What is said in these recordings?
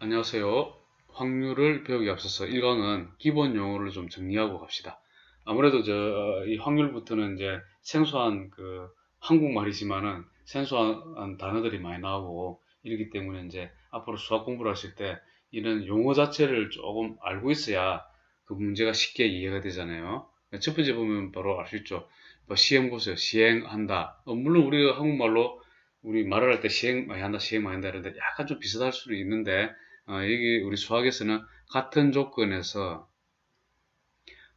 안녕하세요. 확률을 배우기 앞서서 1강은 기본 용어를 좀 정리하고 갑시다. 아무래도 저, 어, 이 확률부터는 이제 생소한 그 한국말이지만은 생소한 단어들이 많이 나오고 이러기 때문에 이제 앞으로 수학 공부를 하실 때 이런 용어 자체를 조금 알고 있어야 그 문제가 쉽게 이해가 되잖아요. 첫 번째 보면 바로 알 수 있죠. 뭐 시행 보세요. 시행한다. 어, 물론 우리가 한국말로 우리 말을 할 때 시행 많이 한다, 시행 많이 한다 이러는데 약간 좀 비슷할 수도 있는데 어, 여기 우리 수학에서는 같은 조건에서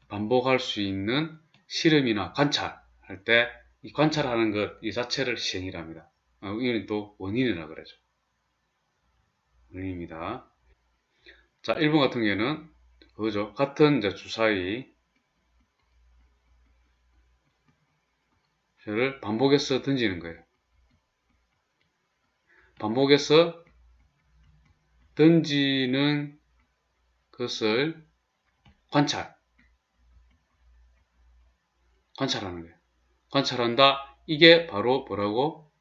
반복할 수 있는 실험이나 관찰할 때 이 관찰하는 것 이 자체를 시행이랍니다. 어, 이건 또 원인이라 그러죠. 원인입니다. 자, 1번 같은 경우에는 그거죠. 같은 이제 주사위 를 반복해서 던지는 거예요. 반복해서 던지는 것을 관찰. 관찰하는 거예요. 관찰한다. 이게 바로 뭐라고?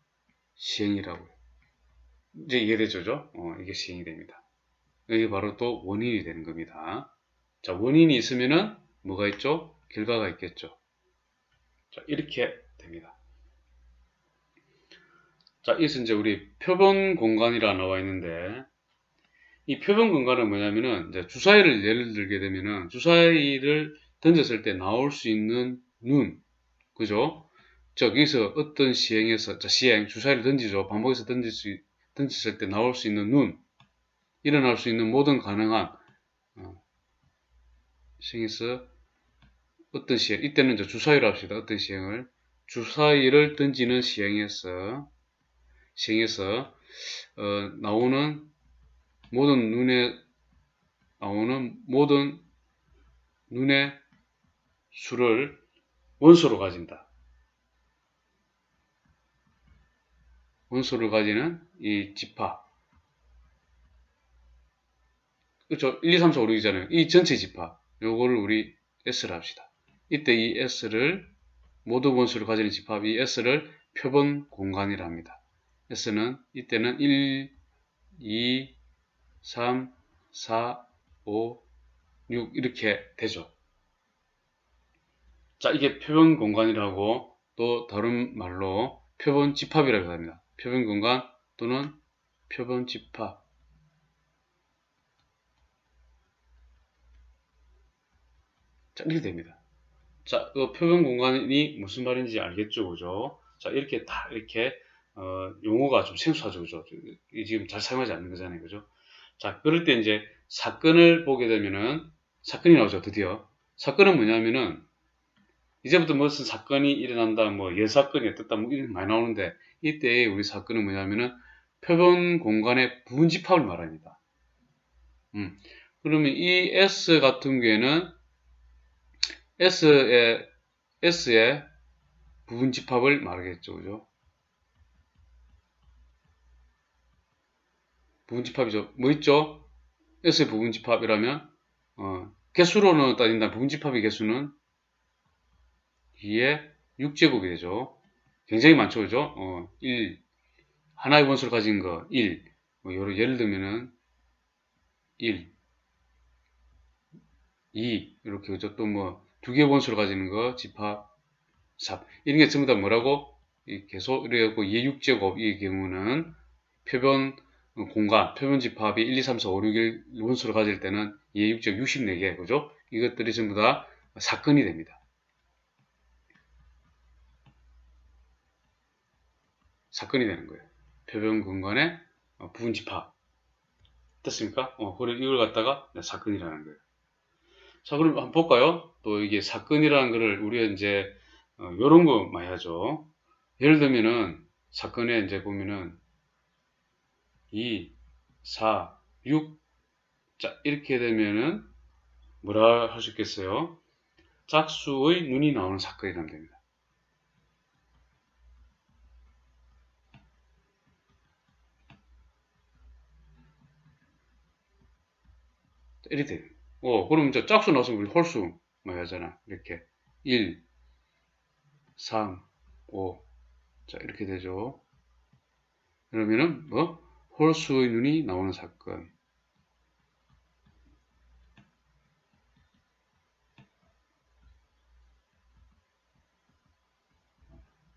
시행이라고요. 이제 이해되죠? 어, 이게 시행이 됩니다. 이게 바로 또 원인이 되는 겁니다. 자, 원인이 있으면은 뭐가 있죠? 결과가 있겠죠. 자, 이렇게 됩니다. 자, 이것은 이제 우리 표본 공간이라 나와 있는데, 이 표본 공간은 뭐냐면은, 이제 주사위를 예를 들게 되면은, 주사위를 던졌을 때 나올 수 있는 눈, 그죠? 저기서 어떤 시행에서, 자, 시행, 주사위를 던지죠. 반복해서 던질 수, 던졌을 때 나올 수 있는 눈, 일어날 수 있는 모든 가능한, 어, 시행에서 어떤 시행, 이때는 이제 주사위로 합시다. 어떤 시행을. 주사위를 던지는 시행에서, 시행에서, 어, 나오는 모든 눈에, 나오는 모든 눈의 수를 원소로 가진다. 원소를 가지는 이 집합. 그렇죠. 1, 2, 3, 4, 5, 6이잖아요. 이 전체 집합. 요거를 우리 S를 합시다. 이때 이 S를 모두 원수를 가지는 집합 이 S를 표본 공간이라 합니다. S는 이때는 1, 2, 3, 4, 5, 6 이렇게 되죠. 자, 이게 표본 공간이라고 또 다른 말로 표본 집합이라고 합니다. 표본 공간 또는 표본 집합. 자, 이렇게 됩니다. 자, 그 표본 공간이 무슨 말인지 알겠죠, 그죠? 자, 이렇게 다 이렇게 어, 용어가 좀 생소하죠, 그죠? 지금 잘 사용하지 않는 거잖아요, 그죠? 자, 그럴 때 이제 사건을 보게 되면은 사건이 나오죠, 드디어. 사건은 뭐냐면은 이제부터 무슨 사건이 일어난다, 뭐 예사건이 어떻다, 뭐 이런 많이 나오는데 이때 우리 사건은 뭐냐면은 표본 공간의 부분집합을 말합니다. 음. 그러면 이 S 같은 경우에는 S의, S의 부분 집합을 말하겠죠. 그죠? 부분 집합이죠. 뭐 있죠? S의 부분 집합이라면, 어, 개수로는 따진다. 부분 집합의 개수는 2의 6제곱이 되죠. 굉장히 많죠. 그죠? 어, 1. 하나의 원수를 가진 거, 1. 뭐, 예를 들면은, 1. 2. 이렇게, 그죠? 또 뭐, 두 개의 원수를 가지는 거 집합 3 이런 게 전부 다 뭐라고 이 계속 이래갖고 2 6제곱 이 경우는 표변 공간 표변 집합이 1, 2, 3, 4, 5, 6, 1 원수를 가질 때는 2 6제곱 64개 그죠? 이것들이 전부 다 사건이 됩니다. 사건이 되는 거예요. 표변 공간의 부분 집합 됐습니까? 어, 그래 이걸 갖다가 사건이라는 거예요. 자, 그럼 한번 볼까요? 또 이게 사건이라는 거를 우리가 이제 어, 요런 거 많이 하죠. 예를 들면은 사건에 이제 보면은 2, 4, 6 자, 이렇게 되면은 뭐라 할 수 있겠어요? 짝수의 눈이 나오는 사건이라면 됩니다. 이렇게. 어, 그럼 이제 짝수 나서 우리 홀수 뭐 하잖아. 이렇게 1, 3, 5. 자, 이렇게 되죠. 그러면은 뭐 홀수의 눈이 나오는 사건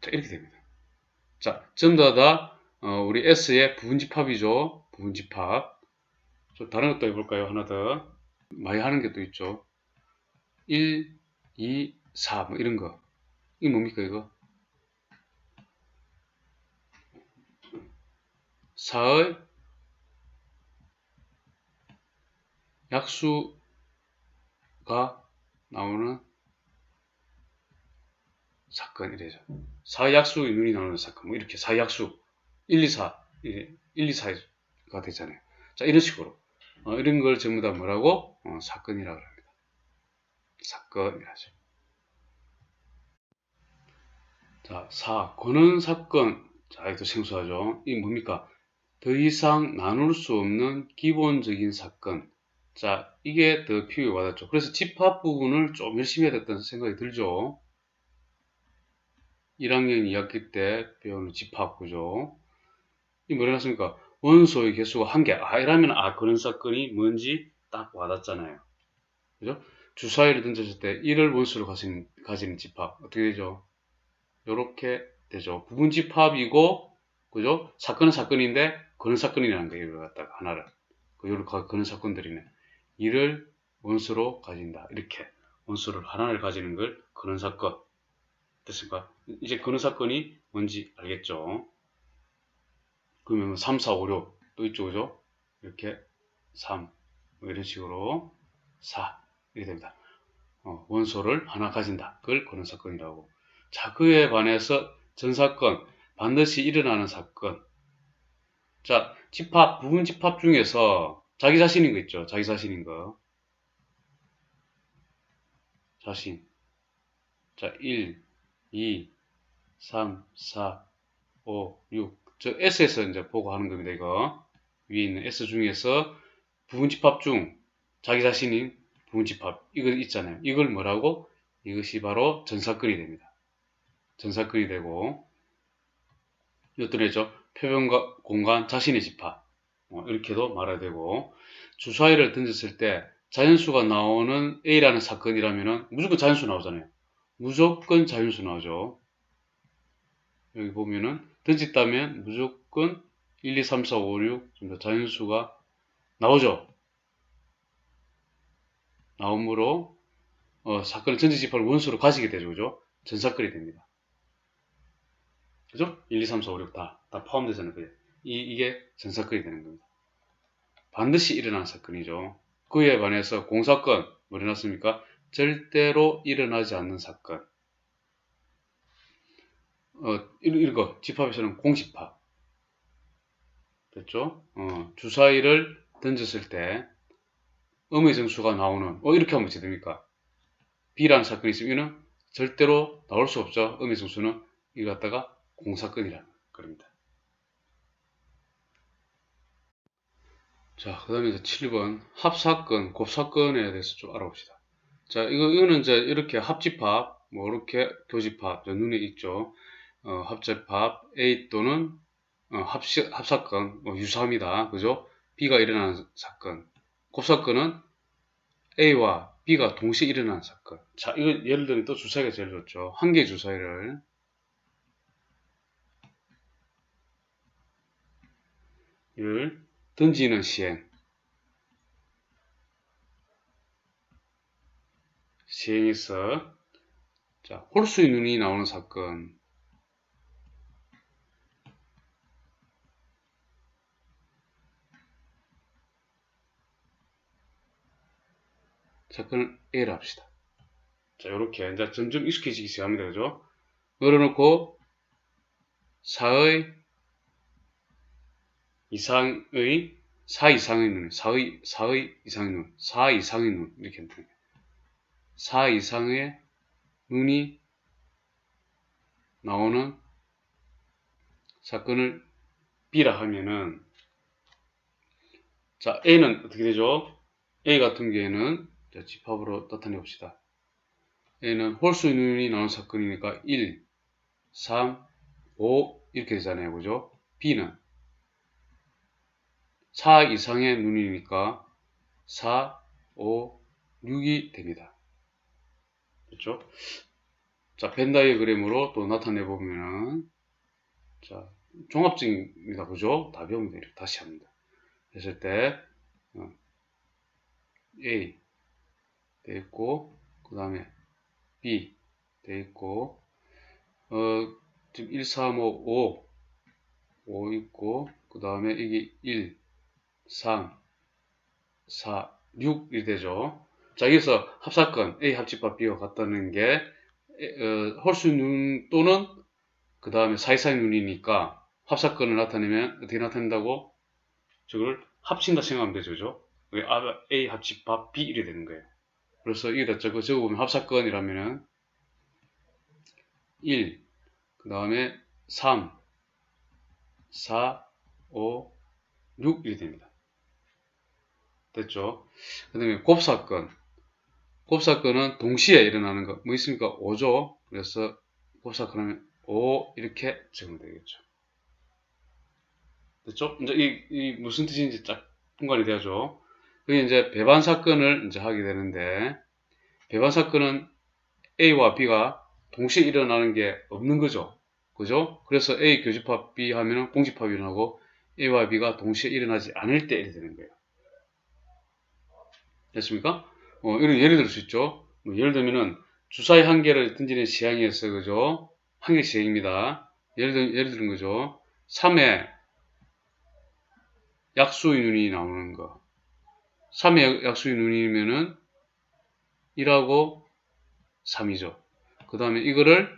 자, 이렇게 됩니다. 자, 전부 다 어, 우리 S의 부분집합이죠. 부분집합. 좀 다른 것도 해볼까요? 하나 더. 많이 하는 게 또 있죠. 1, 2, 4, 뭐 이런 거. 이게 뭡니까, 이거? 4의 약수가 나오는 사건이래죠. 4의 약수의 눈이 나오는 사건. 뭐 이렇게 4의 약수. 1, 2, 4. 1, 2, 4가 되잖아요. 자, 이런 식으로. 어, 이런 걸 전부 다 뭐라고? 어, 사건이라고 합니다. 사건이라죠. 자, 4. 권은 사건. 자, 이것도 생소하죠. 이 뭡니까? 더 이상 나눌 수 없는 기본적인 사건. 자, 이게 더 피부에 와닿죠. 그래서 집합 부분을 좀 열심히 해야 됐다는 생각이 들죠. 1학년 2학기 때 배우는 집합, 그죠? 이 뭐라 했습니까? 원소의 개수가 한 개. 아, 이라면 아, 그런 사건이 뭔지 딱 와닿잖아요. 그죠? 주사위를 던졌을 때 1을 원수로 가지는, 가지는 집합. 어떻게 되죠? 요렇게 되죠. 부분 집합이고, 그죠? 사건은 사건인데, 그런 사건이라는 거예요. 이걸 갖다가 하나를. 그 요를 그런 사건들이네. 1을 원수로 가진다. 이렇게. 원수를 하나를 가지는 걸 그런 사건. 됐습니까? 이제 그런 사건이 뭔지 알겠죠? 그러면 3, 4, 5, 6. 또 그죠? 이렇게 3. 뭐 이런 식으로 4. 이렇게 됩니다. 어, 원소를 하나 가진다. 그걸 그런 사건이라고. 자, 그에 반해서 전사건, 반드시 일어나는 사건. 자, 집합, 부분 집합 중에서 자기 자신인 거 있죠. 자기 자신인 거. 자신. 자, 1, 2, 3, 4, 5, 6. 저 S에서 이제 보고 하는 겁니다. 이거. 위에 있는 S 중에서 부분 집합 중 자기 자신인 부분 집합. 이거 있잖아요. 이걸 뭐라고? 이것이 바로 전사건이 됩니다. 전사건이 되고, 이것도 죠 표변과 공간 자신의 집합. 어, 이렇게도 말해야 되고, 주사위를 던졌을 때 자연수가 나오는 A라는 사건이라면 무조건 자연수 나오잖아요. 무조건 자연수 나오죠. 여기 보면은 던졌다면 무조건 1, 2, 3, 4, 5, 6 자연수가 나오죠. 나옴으로 어, 사건을 전체 집합을 원수로 가지게 되죠. 그죠? 전사건이 됩니다. 그죠? 1, 2, 3, 4, 5, 6 다, 다 포함되잖아요. 그게. 이, 이게 전사건이 되는 겁니다. 반드시 일어난 사건이죠. 그에 반해서 공사건, 뭐 일어났습니까? 절대로 일어나지 않는 사건. 어, 이런 거, 집합에서는 공집합. 됐죠? 어, 주사위를 던졌을 때, 음의 정수가 나오는, 어, 이렇게 하면 어떻게 됩니까? B라는 사건이 있으면 절대로 나올 수 없죠. 음의 정수는 이거 갖다가 공사건이라는 겁니다. 자, 그 다음에 이제 7번. 합사건, 곱사건에 대해서 좀 알아봅시다. 자, 이거, 이거는 이제 이렇게 합집합, 뭐, 이렇게 교집합, 눈에 있죠. 어, 합집합 A 또는 어, 합시, 합사건, 뭐 유사합니다. 그죠? B가 일어나는 사건. 곱사건은 A와 B가 동시에 일어나는 사건. 자, 이거 예를 들면 또 주사위가 제일 좋죠. 한 개의 주사위를 를 던지는 시행. 시행에서 자, 홀수의 눈이 나오는 사건. 사건을 A를 합시다. 자, 요렇게 이제 점점 익숙해지기 시작합니다. 그죠? 열어놓고 4의 이상의 4 이상의 눈, 4의, 4의 이상의 눈, 4 이상의 눈 이렇게 합니다. 4 이상의 눈이 나오는 사건을 B라 하면은 자 A는 어떻게 되죠? A 같은 경우에는 자, 집합으로 나타내 봅시다. A는 홀수의 눈이 나오는 사건이니까 1, 3, 5 이렇게 되잖아요. 그죠? B는 4 이상의 눈이니까 4, 5, 6이 됩니다. 그렇죠? 자, 벤 다이어그램으로 또 나타내 보면은 자, 종합적입니다. 그죠? 답이 옵니다. 이렇게 다시 합니다. 했을 때 어, A 돼 있고 그 다음에 B 돼 있고 어, 지금 1, 3, 5, 5 5 있고 그 다음에 이게 1, 3, 4, 6이 되죠. 자 여기서 합사건 A 합집합 B와 같다는 게 어, 홀수눈 또는 그 다음에 사이사이 눈이니까 합사건을 나타내면 어떻게 나타낸다고? 저걸 합친다 생각하면 되죠. 그죠? 아, A 합집합 B 이래 되는 거예요. 그래서 여기다 적어, 적어보면 합사건이라면은 1, 그 다음에 3, 4, 5, 6 이렇게 됩니다. 됐죠? 그 다음에 곱사건. 곱사건은 동시에 일어나는 거. 뭐 있습니까? 5죠? 그래서 곱사건 하면 5 이렇게 적으면 되겠죠. 됐죠? 이제 이, 이 무슨 뜻인지 딱 분간이 되죠. 그게 이제 배반 사건을 이제 하게 되는데 배반 사건은 A와 B가 동시에 일어나는 게 없는 거죠. 그죠? 그래서 A 교집합 B 하면은 공집합이 일어나고 A와 B가 동시에 일어나지 않을 때 이래 되는 거예요. 됐습니까? 어, 이런 예를 들 수 있죠. 뭐 예를 들면은 주사위 한 개를 던지는 시향이었어요. 그죠? 한개 시향입니다. 예를, 들, 예를 들은 거죠. 3에 약수의 눈이 나오는 거. 3의 약수의 눈이면은 1하고 3이죠. 그 다음에 이거를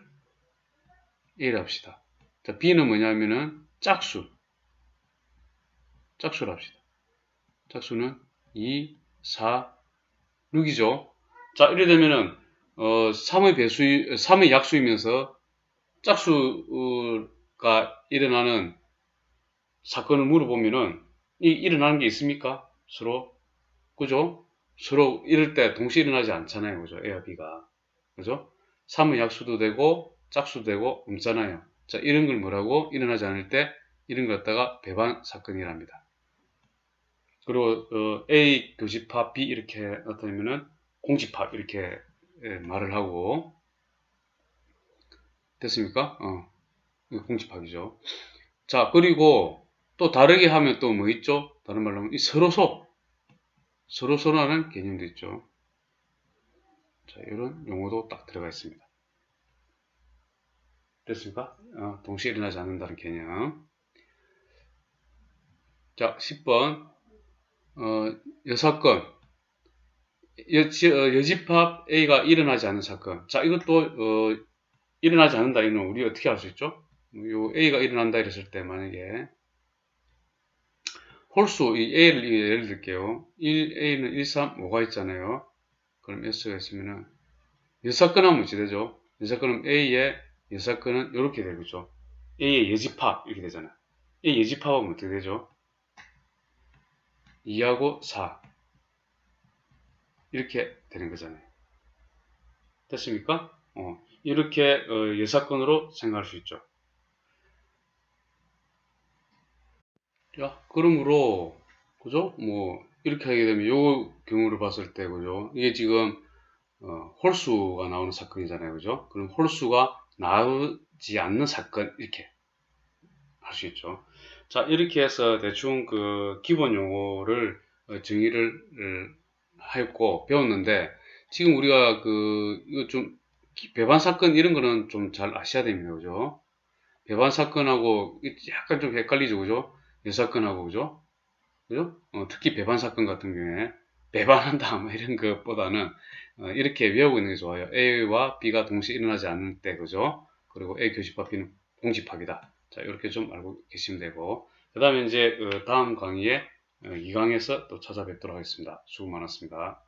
A를 합시다. 자, B는 뭐냐면은 짝수. 짝수를 합시다. 짝수는 2, 4, 6이죠. 자, 이래 되면은, 어, 3의 배수, 3의 약수이면서 짝수가 일어나는 사건을 물어보면은, 이 일어나는 게 있습니까? 서로. 그죠? 서로 이럴 때 동시에 일어나지 않잖아요. 그죠? B가. 그죠? 3의 약수도 되고, 짝수도 되고, 없잖아요. 자, 이런 걸 뭐라고? 일어나지 않을 때, 이런 걸 갖다가 배반 사건이랍니다. 그리고 어, A 교집합 B 이렇게 나타내면은 공집합 이렇게 예, 말을 하고 됐습니까? 어, 공집합이죠. 자 그리고 또 다르게 하면 또 뭐 있죠? 다른 말로 하면 이 서로소 서로소라는 개념도 있죠. 자 이런 용어도 딱 들어가 있습니다. 됐습니까? 어, 동시에 일어나지 않는다는 개념. 자 10번 어, 여사건, 여, 어, 여집합 A가 일어나지 않는 사건. 자, 이것도, 어, 일어나지 않는다. 이는 우리 어떻게 알 수 있죠? 요 A가 일어난다 이랬을 때 만약에 홀수, 이 A를 예를 들게요. 1, A는 1, 3, 5가 있잖아요. 그럼 S가 있으면은, 여사건 하면 어찌 되죠? 여사건은 A의 여사건은 이렇게 되겠죠. A의 여집합, 이렇게 되잖아요. A 여집합하면 어떻게 되죠? 2하고 4 이렇게 되는 거잖아요. 됐습니까? 어, 이렇게 어, 예사건으로 생각할 수 있죠. 자, 그러므로 그죠? 뭐 이렇게 하게 되면 요 경우를 봤을 때 그죠? 이게 지금 어, 홀수가 나오는 사건이잖아요. 그죠? 그럼 홀수가 나오지 않는 사건 이렇게 할 수 있죠. 자, 이렇게 해서 대충 그 기본 용어를 어, 정의를 어, 했고 배웠는데 지금 우리가 그 이거 좀 배반 사건 이런 거는 좀 잘 아셔야 됩니다. 그죠? 배반 사건하고 약간 좀 헷갈리죠. 그죠? 여사건하고 그죠? 그죠? 어, 특히 배반 사건 같은 경우에 배반한다 뭐 이런 것보다는 어, 이렇게 외우고 있는 게 좋아요. A와 B가 동시에 일어나지 않을 때 그죠? 그리고 A 교집합 B는 공집합이다. 자, 이렇게 좀 알고 계시면 되고. 그 다음에 이제 다음 강의에 2강에서 또 찾아뵙도록 하겠습니다. 수고 많았습니다.